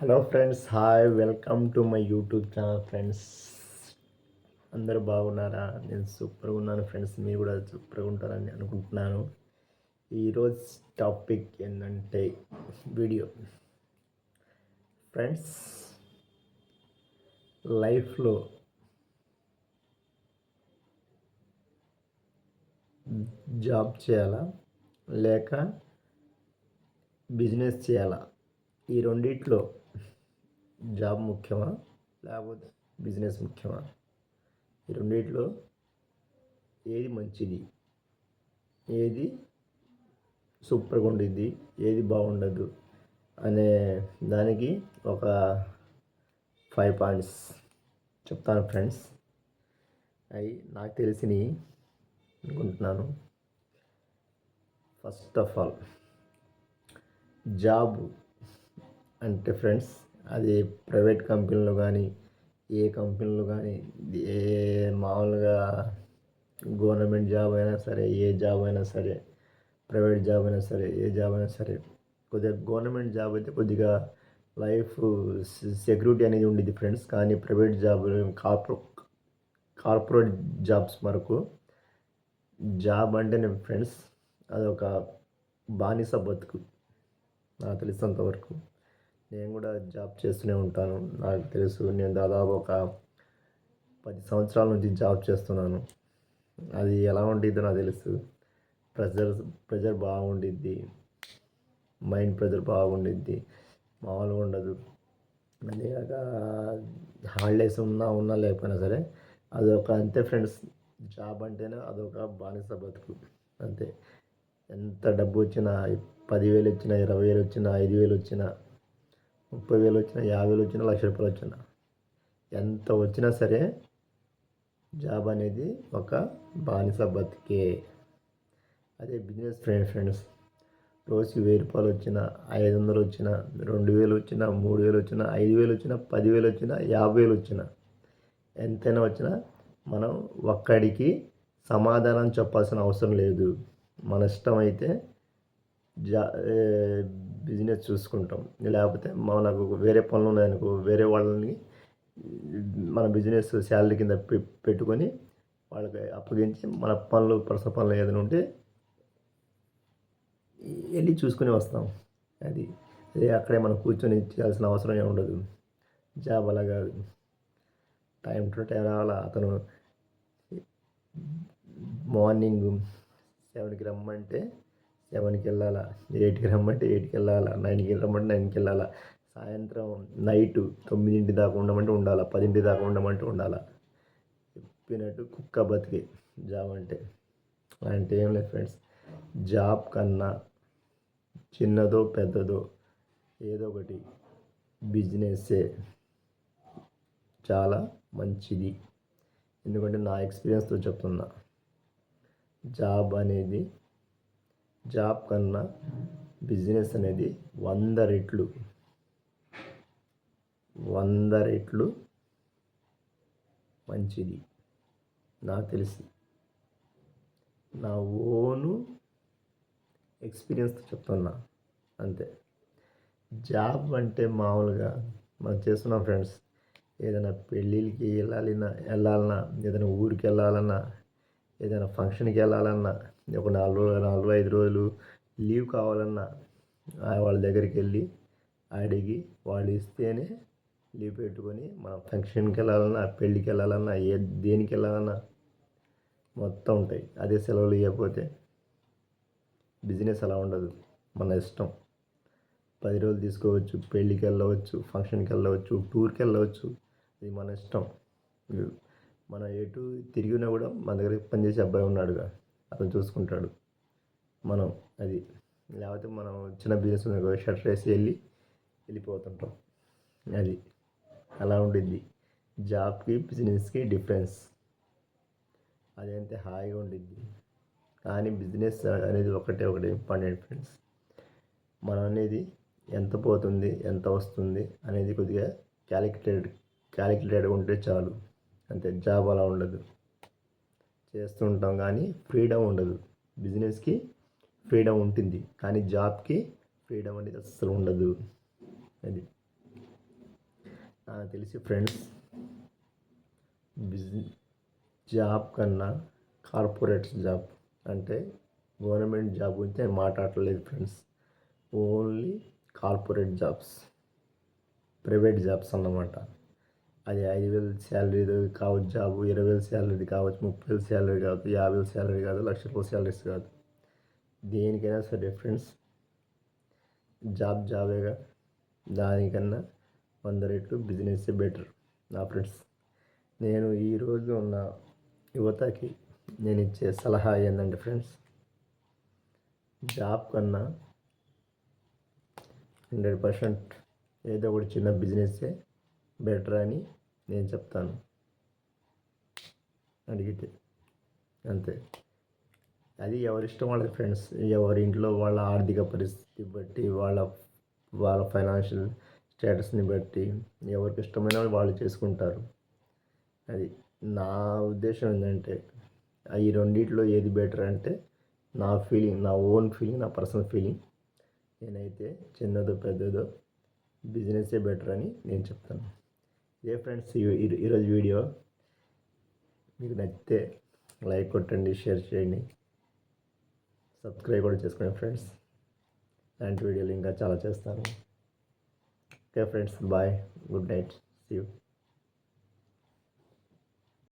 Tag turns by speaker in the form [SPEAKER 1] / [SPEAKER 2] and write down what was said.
[SPEAKER 1] Hello friends hi welcome to my YouTube channel friends. అందరూ బాగున్నారా? నేను సూపర్గా ఉన్నాను ఫ్రెండ్స్ మీరు కూడా సూపర్గా ఉంటారని అనుకుంటున్నాను. ఈరోజు టాపిక్ ఏంటంటే వీడియో. ఫ్రెండ్స్ లైఫ్లో జాబ్ చేయాలా? లేక బిజినెస్ చేయాలా? ఈ రెండిట్లో జాబ్ ముఖ్యమా? లేకపోతే బిజినెస్ ముఖ్యమా? ఈ రెండిట్లో ఏది మంచిది? ఏది సూపర్గా ఉండిద్ది ఏది బాగుండదు? అనే దానికి ఒక ఫైవ్ పాయింట్స్ చెప్తాను ఫ్రెండ్స్ అవి నాకు తెలిసినవి అనుకుంటున్నాను. ఫస్ట్ ఆఫ్ ఆల్ జాబ్ అంటే ఫ్రెండ్స్ అది ప్రైవేట్ కంపెనీలో కానీ ఏ కంపెనీలో కానీ ఏ మామూలుగా గవర్నమెంట్ జాబ్ అయినా సరే ఏ జాబ్ అయినా సరే ప్రైవేట్ జాబ్ అయినా సరే ఏ జాబ్ అయినా సరే కొద్దిగా గవర్నమెంట్ జాబ్ అయితే కొద్దిగా లైఫ్ సెక్యూరిటీ అనేది ఉండేది ఫ్రెండ్స్. కానీ private job corpo corporate jobs వరకు జాబ్ అంటేనే ఫ్రెండ్స్ అదొక బానిస బతుకు. నాకు తెలిసినంతవరకు నేను కూడా జాబ్ చేస్తూనే ఉంటాను. నాకు తెలుసు నేను దాదాపు ఒక పది సంవత్సరాల నుంచి జాబ్ చేస్తున్నాను. అది ఎలా ఉండిద్దో నాకు తెలుసు. ప్రెజర్ ప్రెజర్ బాగుండిద్ది. మైండ్ ప్రెజర్ బాగుండిద్ది. మామూలుగా ఉండదు. అంతేకాక హాలిడేస్ ఉన్నా ఉన్నా లేకపోయినా సరే అదొక అంతే ఫ్రెండ్స్. జాబ్ అంటేనే అదొక బానిస బతుకు. అంతే. ఎంత డబ్బు వచ్చినా పదివేలు వచ్చినా ఇరవై వేలు వచ్చినా ఐదు వేలు వచ్చినా ముప్పై వేలు వచ్చినా యాభై వేలు వచ్చినా లక్ష రూపాయలు వచ్చినా ఎంత వచ్చినా సరే జాబ్ అనేది ఒక బానిస బతికే. అదే బిజినెస్ ఫ్రెండ్ ఫ్రెండ్స్ రోజుకి వెయ్యి రూపాయలు వచ్చిన ఐదు వందలు వచ్చిన రెండు వేలు వచ్చిన మూడు వేలు వచ్చిన ఐదు వేలు వచ్చిన పదివేలు వచ్చిన యాభై వేలు వచ్చిన ఎంతైనా వచ్చినా మనం ఒక్కడికి సమాధానం చెప్పాల్సిన అవసరం లేదు. మన ఇష్టం అయితే జా బిజినెస్ చూసుకుంటాం. లేకపోతే మనకు వేరే పనులు ఉన్నాయనుకో వేరే వాళ్ళని మన బిజినెస్ శాలరీ కింద పెట్టుకొని వాళ్ళకి అప్పగించి మన పనులు పర్సనల్ పనులు ఏదైనా ఉంటే వెళ్ళి చూసుకుని వస్తాం. అది అదే అక్కడే మనం కూర్చొని చేయాల్సిన అవసరం ఏమి ఉండదు. జాబ్ అలా కాదు టైం టు టైం రావాలా? అతను మార్నింగ్ సెవెన్కి రమ్మంటే సెవెన్కి వెళ్ళాలా? ఎయిట్కి రమ్మంటే ఎయిట్కి వెళ్ళాలా? నైన్కి రమ్మంటే నైన్కి వెళ్ళాలా? సాయంత్రం నైట్ తొమ్మిదింటి దాకా ఉండమంటే ఉండాలా? పదింటి దాకా ఉండమంటే ఉండాలా? చెప్పినట్టు కుక్క బతికే జాబ్ అంటే. అంటే ఏం లేదు ఫ్రెండ్స్. జాబ్ కన్నా చిన్నదో పెద్దదో ఏదో ఒకటి బిజినెస్సే చాలా మంచిది. ఎందుకంటే నా ఎక్స్పీరియన్స్తో చెప్తున్నా. జాబ్ అనేది జాబ్ కన్నా బిజినెస్ అనేది వంద రెట్లు. వంద రెట్లు మంచిది. నాకు తెలిసి. నా ఓను ఎక్స్పీరియన్స్తో చెప్తున్నా. అంతే. జాబ్ అంటే మామూలుగా మనం చేస్తున్నాం ఫ్రెండ్స్ ఏదైనా పెళ్ళిళ్ళకి వెళ్ళాలన్నా వెళ్ళాలన్నా ఏదైనా ఊరికి వెళ్ళాలన్నా ఏదైనా ఫంక్షన్కి వెళ్ళాలన్నా ఒక నాలుగు రోజులు నాలుగు ఐదు రోజులు లీవ్ కావాలన్నా వాళ్ళ దగ్గరికి వెళ్ళి అడిగి వాళ్ళు ఇస్తేనే లీవ్ పెట్టుకొని మనం ఫంక్షన్కి వెళ్ళాలన్నా పెళ్ళికి వెళ్ళాలన్నా ఏ దేనికి వెళ్ళాలన్నా మొత్తం ఉంటాయి. అదే సెలవులు ఇవ్వకపోతే బిజినెస్ అలా ఉండదు. మన ఇష్టం. పది రోజులు తీసుకోవచ్చు పెళ్ళికి వెళ్ళవచ్చు ఫంక్షన్కి వెళ్ళవచ్చు టూర్కి వెళ్ళవచ్చు. ఇది మన ఇష్టం. మన ఎటు తిరిగినా కూడా మన దగ్గర పనిచేసే అబ్బాయి ఉన్నాడుగా. అతను చూసుకుంటాడు. మనం అది లేకపోతే మనం చిన్న బిజినెస్ షర్ట్ వేసి వెళ్ళి వెళ్ళిపోతుంటాం. అది అలా ఉండిద్ది. జాబ్కి బిజినెస్కి డిఫరెన్స్ అదంతే హాయిగా ఉండిద్ది. కానీ బిజినెస్ అనేది ఒకటే ఒకటి ఇంపార్టెంట్ ఫ్రెండ్స్ మనం అనేది ఎంత పోతుంది ఎంత వస్తుంది అనేది కొద్దిగా క్యాలిక్యులేటెడ్ క్యాలిక్యులేటెడ్ ఉంటే చాలు. అంతే జాబ్ అలా ఉండదు. చేస్తుంటాం కానీ ఫ్రీడమ్ ఉండదు. బిజినెస్కి ఫ్రీడమ్ ఉంటుంది. కానీ జాబ్కి ఫ్రీడమ్ అనేది అస్సలు ఉండదు. అది నాకు తెలిసి ఫ్రెండ్స్ బిజినెస్ జాబ్ కన్నా కార్పొరేట్ జాబ్ అంటే గవర్నమెంట్ జాబ్ గురించి నేను మాట్లాడలేదు friends. Only corporate jobs private jobs అన్నమాట. అది ఐదు వేల శాలరీ కావచ్చు జాబ్ ఇరవై వేల శాలరీ కావచ్చు ముప్పై వేలు శాలరీ కాదు యాభై వేల శాలరీ కాదు లక్ష రూపాయల శాలరీస్ కాదు. దేనికైనా సరే ఫ్రెండ్స్ జాబ్ జాబేగా దానికన్నా వంద రెట్లు బిజినెస్ బెటర్ నా ఫ్రెండ్స్ నేను ఈరోజు ఉన్న యువతకి నేను ఇచ్చే సలహా ఏంటంటే ఫ్రెండ్స్ జాబ్ కన్నా హండ్రెడ్ పర్సెంట్ ఏదో ఒకటి చిన్న బిజినెస్సే బెటర్ అని నేను చెప్తాను. అడిగితే అంతే. అది ఎవరి ఇష్టం వాళ్ళ ఫ్రెండ్స్ ఎవరి ఇంట్లో వాళ్ళ ఆర్థిక పరిస్థితి బట్టి వాళ్ళ వాళ్ళ ఫైనాన్షియల్ స్టేటస్ని బట్టి ఎవరికి ఇష్టమైన వాళ్ళు చేసుకుంటారు. అది నా ఉద్దేశం ఏంటంటే ఈ రెండిట్లో ఏది బెటర్ అంటే నా ఫీలింగ్ నా ఓన్ ఫీలింగ్ నా పర్సనల్ ఫీలింగ్. నేనైతే చిన్నదో పెద్దదో బిజినెస్సే బెటర్ అని నేను చెప్తాను. ఏ ఫ్రెండ్స్ ఈ- ఈరోజు వీడియో? మీకు నచ్చితే లైక్ కొట్టండి షేర్ చేయండి. సబ్స్క్రైబ్ కూడా చేసుకోండి ఫ్రెండ్స్. ఇలాంటి వీడియోలు ఇంకా చాలా చేస్తాను. Okay friends bye good night see you.